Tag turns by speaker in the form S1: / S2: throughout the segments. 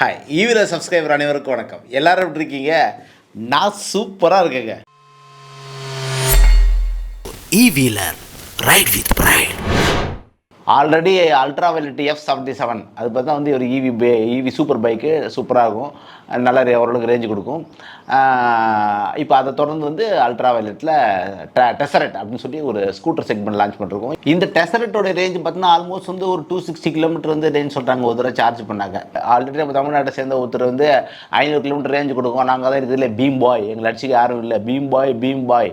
S1: Hi ஈவில subscriber அனைவருக்கும் வணக்கம். எல்லாரும் எப்படி இருக்கீங்க? நான் சூப்பராக இருக்கேங்க.
S2: ஈவிலர் right with with.
S1: Already Ultraviolette F seventy seven அது பார்த்தா வந்து ஒரு ஈவி பே ஈவி சூப்பர் பைக்கு சூப்பராக இருக்கும். நல்ல ஓரளவுக்கு ரேஞ்சு கொடுக்கும். இப்போ அதை தொடர்ந்து வந்து அல்ட்ரா வெலிட்டில் டெசரட் அப்படின்னு சொல்லி ஒரு ஸ்கூட்டர் செக்மெண்ட் லான்ச் பண்ணிருக்கோம். இந்த டெசரட்டோட ரேஞ்ச் பார்த்தீங்கன்னா ஆல்மோஸ்ட் வந்து ஒரு டூ சிக்ஸ்டி கிலோமீட்டர் வந்து ரேஞ்ச் சொல்கிறாங்க ஒரு தடவை சார்ஜ் பண்ணாங்க ஆல்ரெடி நம்ம தமிழ்நாட்டை சேர்ந்த ஒருத்தர் வந்து ஐநூறு கிலோமீட்டர் ரேஞ்ச் கொடுக்கும். நாங்கள் தான் இருக்கிறதுல பீம் பாய் எங்கள் லட்சிக்கு யாரும் இல்லை. பீம் பாய் பீம் பாய்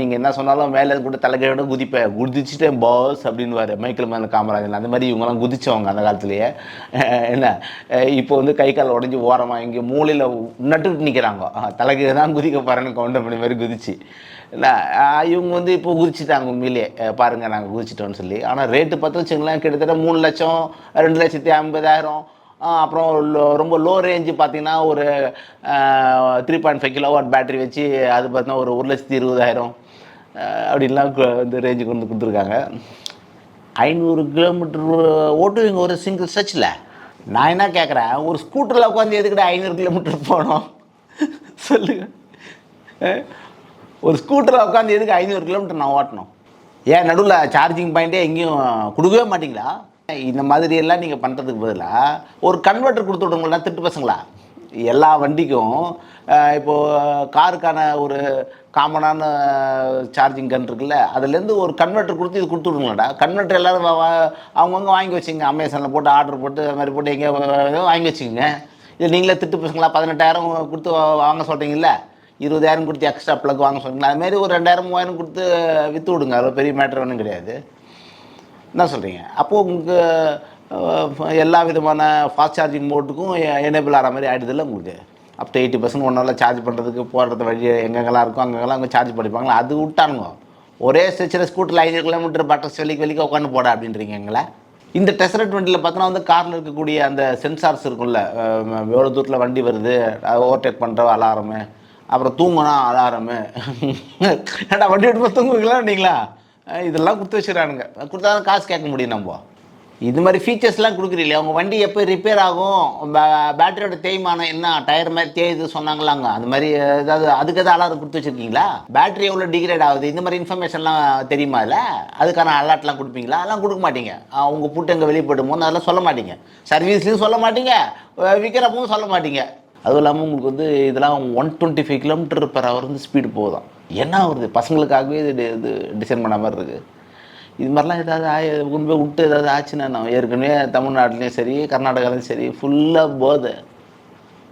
S1: நீங்கள் என்ன சொன்னாலும் மேலே கூட தலைக்கையோட குதிப்பேன். குதிச்சுட்டேன் பாஸ் அப்படின்வாரு மைக் மேலே காமராஜன் அந்த மாதிரி இவங்கெல்லாம் குதிச்சவங்க அந்த காலத்துலேயே. என்ன? இப்போ வந்து கை கால் உடஞ்சி ஓரமாக இங்கே மூலையில் நட்டுட்டு நிற்கிறாங்க தலைக்கு தான் குதிக்க பாருன்னு கவுண்டர் பண்ணி மாதிரி குதிச்சு. இல்லை இவங்க வந்து இப்போ குதிச்சுட்டாங்க உண்மையிலேயே பாருங்கள் நாங்கள் குதிச்சிட்டோம்னு சொல்லி. ஆனால் ரேட்டு பார்த்து வச்சுங்களேன் கிட்டத்தட்ட மூணு லட்சம் ரெண்டு லட்சத்தி ஐம்பதாயிரம். அப்புறம் ரொம்ப லோ ரேஞ்சு பார்த்தீங்கன்னா ஒரு three point five kilowatt battery வச்சு அது பார்த்தீங்கன்னா ஒரு ஒரு லட்சத்தி இருபதாயிரம். அப்படின்லாம் இந்த ரேஞ்சுக்கு வந்து கொடுத்துருக்காங்க. ஐநூறு கிலோமீட்டர் ஓட்டுவீங்க ஒரு சிங்கிள் ஸ்ட்ரெச்சில் நான் என்ன கேட்குறேன் ஒரு ஸ்கூட்டரில் உட்காந்து எதுக்கிட்ட ஐநூறு கிலோமீட்டர் போனோம்? சொல்லுங்க. ஒரு ஸ்கூட்டரில் உட்காந்து எதுக்கு ஐநூறு கிலோமீட்டர் நான் ஓட்டணும்? ஏன் நடுவில் சார்ஜிங் பாயிண்ட்டே எங்கேயும் கொடுக்கவே மாட்டிங்களா? இந்த மாதிரி எல்லாம் நீங்கள் பண்ணுறதுக்கு பதிலாக ஒரு கன்வெர்ட்டர் கொடுத்து விடுங்களா திட்டு பசங்களா? எல்லா வண்டிக்கும் இப்போது காருக்கான ஒரு காமனான சார்ஜிங் கன் இருக்குல்ல அதுலேருந்து ஒரு கன்வெர்ட்டர் கொடுத்து இது கொடுத்து விடுங்களா கன்வெர்ட்டர் எல்லோரும் வா- அவங்கவுங்க வாங்கி வச்சுங்க. அமேசானில் போட்டு ஆர்டர் போட்டு அது மாதிரி போட்டு எங்கே வாங்கி வச்சுக்கோங்க. இல்லை நீங்களே திட்டு பசங்களா? பதினெட்டாயிரம் கொடுத்து வாங்க சொல்கிறீங்கல்ல இருபதாயிரம் கொடுத்து எக்ஸ்ட்ரா ப்ளக் வாங்க சொல்கிறீங்களா அதுமாரி ஒரு ரெண்டாயிரம் மூவாயிரம் கொடுத்து விற்று விடுங்க. அது பெரிய மேட்ரு ஒன்றும் கிடையாது. என்ன சொல்கிறீங்க அப்போது உங்களுக்கு எல்லா விதமான ஃபாஸ்ட் சார்ஜிங் மோட்டுக்கும் எனேபிள் ஆகிற மாதிரி ஆகிடுதில்ல உங்களுக்கு? Up to eighty percent one ஹவரில் சார்ஜ் பண்ணுறதுக்கு போடுறது வழி எங்கெங்கெல்லாம் இருக்கும் அங்கெல்லாம் அங்கே சார்ஜ் பண்ணிப்பாங்களா? அது விட்டானுங்க. ஒரே ஸ்ட்ரெச்சில் ஸ்கூட்டரில் ஐநூறு கிலோமீட்டர் பட்டர்ஸ் வெளிக்கு வெளிக்க உட்காந்து போட அப்படின்றீங்க எங்களை. இந்த டெசரட் வண்டியில் பார்த்தோன்னா வந்து காரில் இருக்கக்கூடிய அந்த சென்சார்ஸ் இருக்கும்ல எவ்வளோ தூரத்தில் வண்டி வருது ஓவர்டேக் பண்ணுற அலாரமு அப்புறம் தூங்கினா அலாரமு ஏன்டா வண்டி விட்டு தூங்குவீங்களா நீங்களா இதெல்லாம் கொடுத்து வச்சுக்கிறானுங்க கொடுத்தா தான் காசு கேட்க முடியும் நம்ம. இது மாதிரி ஃபீச்சர்ஸ்லாம் கொடுக்குறீங்களே உங்கள் வண்டி எப்போ ரிப்பேர் ஆகும்? பேட்டரியோட தேய்மானம் என்ன? டயர் மாதிரி தேயுது சொன்னாங்களாங்க. அந்த மாதிரி ஏதாவது அதுக்கு எதாவது அலாரம் கொடுத்து வச்சுருக்கீங்களா? பேட்டரி எவ்வளோ டிகிரேட் ஆகுது? இந்த மாதிரி இன்ஃபர்மேஷன்லாம் தெரியுமா இல்லை அதுக்கான அலர்ட்லாம் கொடுப்பீங்களா? அதெல்லாம் கொடுக்க மாட்டீங்க. உங்கள் உங்க புட்டு எங்கே வெளியே அதெல்லாம் சொல்ல மாட்டீங்க. சர்வீஸ்லையும் சொல்ல மாட்டீங்க. விற்கிறப்பவும் சொல்ல மாட்டீங்க. அதுவும் இல்லாமல் உங்களுக்கு வந்து இதெல்லாம் one twenty five kilometre per hour வந்து ஸ்பீடு போதும். என்ன வருது பசங்களுக்காகவே இது இது டிசைன் பண்ண மாதிரி இருக்குது இது மாதிரிலாம் ஏதாவது ஆயி கொண்டு போய் விட்டு ஏதாவது ஆச்சுன்னா நான் ஏற்கனவே தமிழ்நாட்டிலையும் சரி கர்நாடகாலையும் சரி ஃபுல்லாக போதை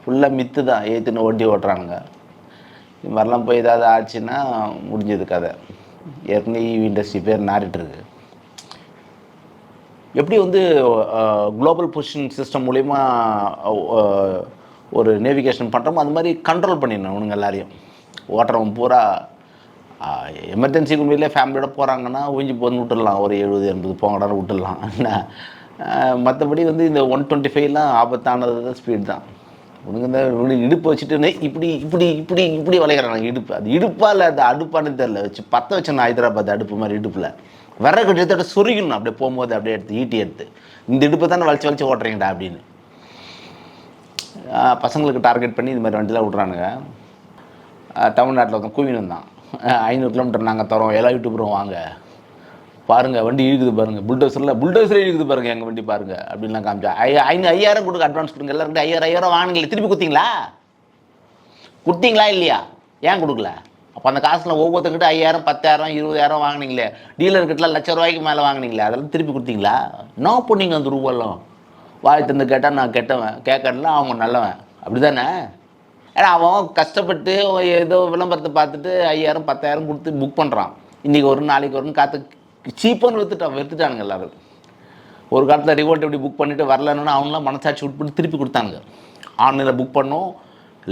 S1: ஃபுல்லாக மித்து தான். ஏற்றுன்னு வண்டி ஓட்டுறானுங்க. இது மாதிரிலாம் போய் ஏதாவது ஆச்சுன்னா முடிஞ்சது கதை. ஏற்கனவே ஈவி இண்டஸ்ட்ரி பேர் நாரிட்டுருக்கு எப்படி வந்து குளோபல் பொசிஷன் சிஸ்டம் மூலிமா ஒரு நேவிகேஷன் பண்ணுறோமோ அது மாதிரி கண்ட்ரோல் பண்ணிடணும் இவனுங்க எல்லாரையும். ஓட்டுறவன் பூரா எமர்ஜென்சி உண்மையிலே ஃபேமிலியோட போகிறாங்கன்னா ஊஞ்சி போந்து விட்டுடலாம். ஒரு எழுபது எண்பது போங்கடான்னு விட்டுடலாம். என்ன? மற்றபடி வந்து இந்த ஒன் டுவெண்ட்டி ஃபைவ்லாம் ஆபத்தானது ஸ்பீட் தான். உனக்கு இந்த இவனுக்கு இடுப்பு வச்சுட்டுன்னு இப்படி இப்படி இப்படி இப்படி வளைகிறாங்க இடுப்பு. அது இடுப்பா இல்லை அது அடுப்பான்னு தெரில வச்சு பற்ற வச்சேன் ஹைதராபாத் அடுப்பு மாதிரி இடுப்பில். விறகு எடுத்து சொருகணும் அப்படியே போகும்போது அப்படியே எடுத்து ஈட்டி எடுத்து. இந்த இடுப்பை தானே வளைச்சி வளைச்சு ஓட்டுறீங்கடா அப்படின்னு. பசங்களுக்கு டார்கெட் பண்ணி இது மாதிரி வண்டிலாம் விட்றானுங்க தமிழ்நாட்டில் ஒருத்தன் கூவினு தான் ஐநூறு கிலோமீட்டர் நாங்கள் தரோம். எல்லா யூடியூபரும் வாங்க. பாருங்கள் வண்டி இழுக்குது பாருங்கள் புல்டோசரில் புல்டோசரே இழுக்குது பாருங்கள் எங்கள் வண்டி பாருங்க. அப்படின்லாம் காமிச்சா. ஐ ஐநூறு ஐயாயிரம் கொடுங்க அட்வான்ஸ் கொடுங்க. எல்லாருக்கிட்ட ஐயாயிரம் ஐயாயிரம் வாங்கினீங்களே. திருப்பி கொடுத்தீங்களா கொடுத்தீங்களா இல்லையா? ஏன் கொடுக்கல? அப்போ அந்த காசில் ஒவ்வொருத்தங்கிட்ட ஐயாயிரம் பத்தாயிரம் இருபதாயிரம் வாங்கினீங்களே. டீலர்கிட்டலாம் லட்ச ரூபாய்க்கு மேலே வாங்கினீங்களே. அதெல்லாம் திருப்பி கொடுத்தீங்களா நோ பண்ணீங்க அந்த ரூபாயெல்லாம் வாய் தந்து கேட்டால் நான் கெட்டவன். கேட்கறதுல அவங்க நல்லவன். அப்படி தானே ஏன்னா அவன் கஷ்டப்பட்டு ஏதோ விளம்பரத்தை பார்த்துட்டு ஐயாயிரம் பத்தாயிரம் கொடுத்து புக் பண்ணுறான் இன்றைக்கி ஒரு நாளைக்கு வரும்னு காத்து சீப்புன்னு விற்றுட்டான் விற்றுட்டானுங்க எல்லாரும். ஒரு காலத்தில் ரிவோல்ட் எப்படி புக் பண்ணிவிட்டு வரலன்னு அவங்களாம் மனசாட்சி விட்டு திருப்பி கொடுத்தாங்க ஆன்லைனில் புக் பண்ணோம்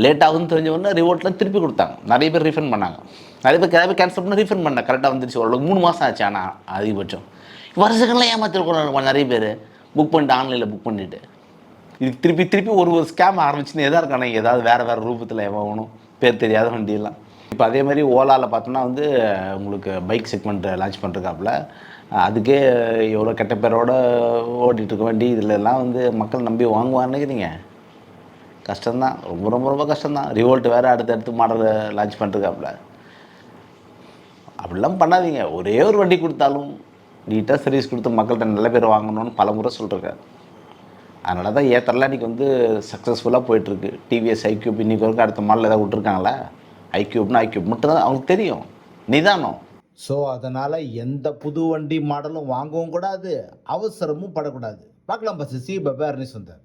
S1: லேட் ஆகுதுன்னு தெரிஞ்ச உடனே ரிவோல்ட்டில் திருப்பி கொடுத்தாங்க. நிறைய பேர் ரீஃபண்ட் பண்ணாங்க. நிறைய பேர் நிறைய பேர் கேன்சல் பண்ணி ரீஃபண்ட் பண்ண கரெக்டாக வந்துருச்சு. ஓரளவுக்கு மூணு மாதம் ஆச்சு ஆனால் அதிகபட்சம். வருஷங்கள்லாம் ஏமாத்திருக்கோம் நிறைய பேர். புக் பண்ணிட்டு ஆன்லைனில் புக் பண்ணிவிட்டு இதுக்கு திருப்பி திருப்பி ஒரு ஒரு ஸ்கேம் ஆரம்பிச்சுன்னு எதாக இருக்கானே. ஏதாவது வேறு வேறு ரூபத்தில் எவனும் பேர் தெரியாத வண்டியெல்லாம். இப்போ அதே மாதிரி ஓலாவில் பார்த்தோம்னா வந்து உங்களுக்கு பைக் செக்மெண்ட் லான்ச் பண்ணுறக்காப்புல அதுக்கே எவ்வளோ கெட்ட பேரோட ஓட்டிகிட்ருக்க வண்டி இதில் எல்லாம் வந்து மக்கள் நம்பி வாங்குவான்னு நினைக்கிறீங்க? கஷ்டம்தான். ரொம்ப ரொம்ப ரொம்ப கஷ்டம்தான். ரிவோல்ட் வேறு அடுத்தடுத்து மாடல் லான்ச் பண்ணுறக்காப்புல அப்படிலாம் பண்ணாதீங்க. ஒரே ஒரு வண்டி கொடுத்தாலும் நீட்டாக சர்வீஸ் கொடுத்து மக்கள்கிட்ட நல்ல பேர் வாங்கணும்னு பல முறை சொல்லிருக்காரு. அதனால தான் ஏத்தரெல்லாம் இன்றைக்கி வந்து சக்ஸஸ்ஃபுல்லாக போயிட்டுருக்கு. டிவிஎஸ் ஐக்யூப் இன்றைக்கி வரைக்கும் அடுத்த மாடல் ஏதாவது விட்ருக்காங்களா ஐக்யூப்னா ஐக்யூப் மட்டும் தான் அவங்களுக்கு தெரியும். நிதானம்.
S3: ஸோ அதனால் எந்த புது வண்டி மாடலும் வாங்கவும் கூடாது அவசரமும் படக்கூடாது. பார்க்கலாம் பஸ் சி பபார்னி சுந்தர்